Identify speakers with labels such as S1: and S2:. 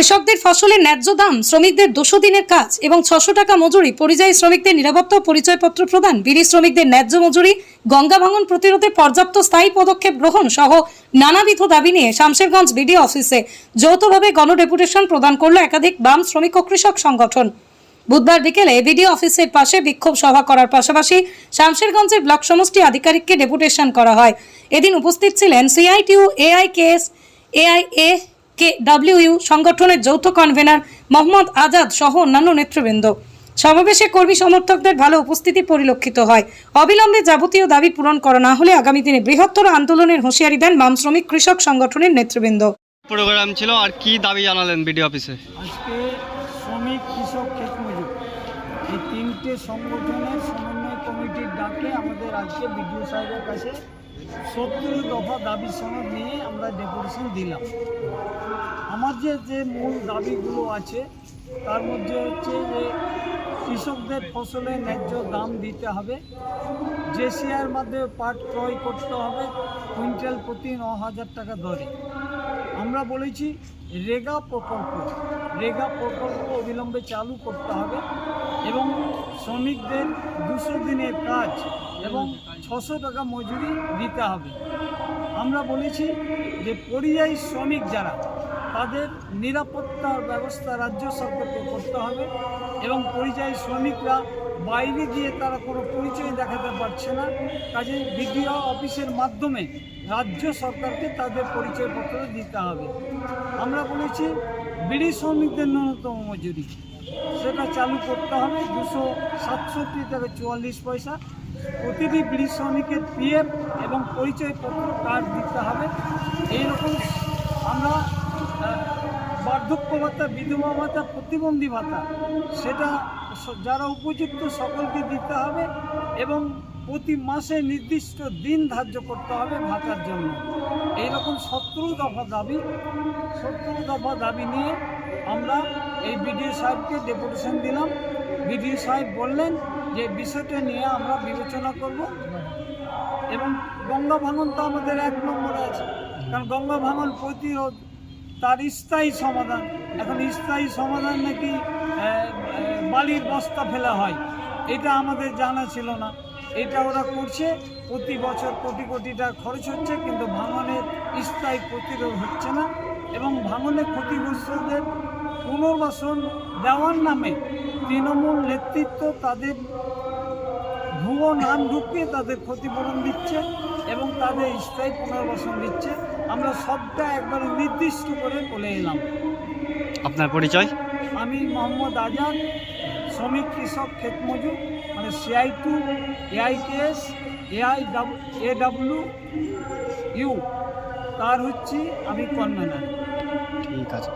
S1: কৃষকদের ফসলের ন্যায্য দাম, শ্রমিকদের দুশো দিনের কাজ এবং ছশো টাকা মজুরি, পরিযায়ী শ্রমিকদের নিরাপত্তা পরিচয়পত্র প্রদান বিড়ি শ্রমিকদের ন্যায্য মজুরি, গঙ্গা ভাঙন প্রতিরোধে পর্যাপ্ত স্থায়ী পদক্ষেপ গ্রহণ সহ নানাবিধ দাবি নিয়ে শামশেরগঞ্জ বিডিও অফিসে যৌথভাবে গণডেপুটেশন প্রদান করল একাধিক বাম শ্রমিক ও কৃষক সংগঠন। বুধবার বিকেলে বিডিও অফিসের পাশে বিক্ষোভ সভা করার পাশাপাশি শামশেরগঞ্জের ব্লক সমষ্টি আধিকারিককে ডেপুটেশন করা হয়। এদিন উপস্থিত ছিলেন সিআইটিউ, এআইকেএস, এআইএ কে ডাব্লিউইউ সংগঠনের যৌথ কনভেনার মোহাম্মদ আজাদ সহ অন্যান্য নেতৃবৃন্দ। সমাবেশে কর্মী সমর্থকদের ভালো উপস্থিতি পরিলক্ষিত হয়। অবিলম্বে যাবতীয় দাবি পূরণ করা না হলে আগামী দিনে বৃহত্তর আন্দোলনের হুঁশিয়ারি দেন বাম শ্রমিক কৃষক সংগঠনের নেতৃবৃন্দ।
S2: প্রোগ্রাম ছিল আর কি দাবি জানালেন বিডিও অফিসে
S3: আজকে শ্রমিক কৃষক ক্ষেত মজুর। এই তিনটে সংগঠনের সমন্বয় কমিটির ডাকে আমাদের আজকে বিডিও সাহেবের কাছে সত্তর দফা দাবি সনদ নিয়ে আমরা ডেপুটেশন দিলাম। আমার যে যে মূল দাবিগুলো আছে, তার মধ্যে হচ্ছে যে কৃষকদের ফসলের ন্যায্য দাম দিতে হবে, যে জেসিআর মাধ্যমে পাট ক্রয় করতে হবে, কুইন্টাল প্রতি ন হাজার টাকা দরে। আমরা বলেছি, রেগা প্রকল্প রেগা প্রকল্প অবিলম্বে চালু করতে হবে এবং শ্রমিকদের দুশো দিনের কাজ এবং ছশো টাকা মজুরি দিতে হবে। আমরা বলেছি যে পরিযায়ী শ্রমিক যারা, তাদের নিরাপত্তার ব্যবস্থা রাজ্য সরকারকে করতে হবে এবং পরিযায়ী শ্রমিকরা বাইরে গিয়ে তারা কোনো পরিচয় দেখাতে পারছে না। কাজে বিডিও অফিসের মাধ্যমে রাজ্য সরকারকে তাদের পরিচয়পত্র দিতে হবে। আমরা বলেছি, বিড়ি শ্রমিকদের ন্যূনতম মজুরি। সেটা চালু করতে হবে দুশো সাতষট্টি থেকে চুয়াল্লিশ পয়সা। প্রতিটি বিড়ি শ্রমিকের পিএফ এবং পরিচয়পত্র কার্ড দিতে হবে। এইরকম আমরা বার্ধক্য ভাতা, বিধবা ভাতা, প্রতিবন্ধী ভাতা, সেটা যারা উপযুক্ত সকলকে দিতে হবে এবং প্রতি মাসে নির্দিষ্ট দিন ধার্য করতে হবে ভাতার জন্য। এইরকম সত্তর দফা দাবি সত্তর দফা দাবি নিয়ে আমরা এই বিডিও সাহেবকে ডেপুটেশন দিলাম। বিডিও সাহেব বললেন যে বিষয়টা নিয়ে আমরা বিবেচনা করব। এবং গঙ্গা ভাঙন তো আমাদের এক নম্বরে আছে। কারণ গঙ্গা ভাঙন প্রতিরোধ, তার স্থায়ী সমাধান। এখন স্থায়ী সমাধান নাকি বালির বস্তা ফেলা হয়, এটা আমাদের জানা ছিল না। এটা ওরা করছে, প্রতি বছর কোটি কোটি টাকা খরচ হচ্ছে, কিন্তু ভাঙনের স্থায়ী প্রতিরোধ হচ্ছে না। এবং ভাঙনে ক্ষতিগ্রস্তদের পুনর্বাসন দেওয়ার নামে তৃণমূল নেতৃত্ব তাদের ভুয়ো নাম ঢুকিয়ে তাদের ক্ষতিপূরণ দিচ্ছে এবং তাদের স্থায়ী পুনর্বাসন দিচ্ছে। আমরা সবটা একবারে নির্দিষ্ট করে বলে এলাম।
S2: আপনার পরিচয়?
S3: আমি মোহাম্মদ আজাদ শ্রমিক কৃষক ক্ষেত মজুর মানে CITU AIKS AI A W U তার হচ্ছে আমি কনভেনার
S2: ঠিক আছে।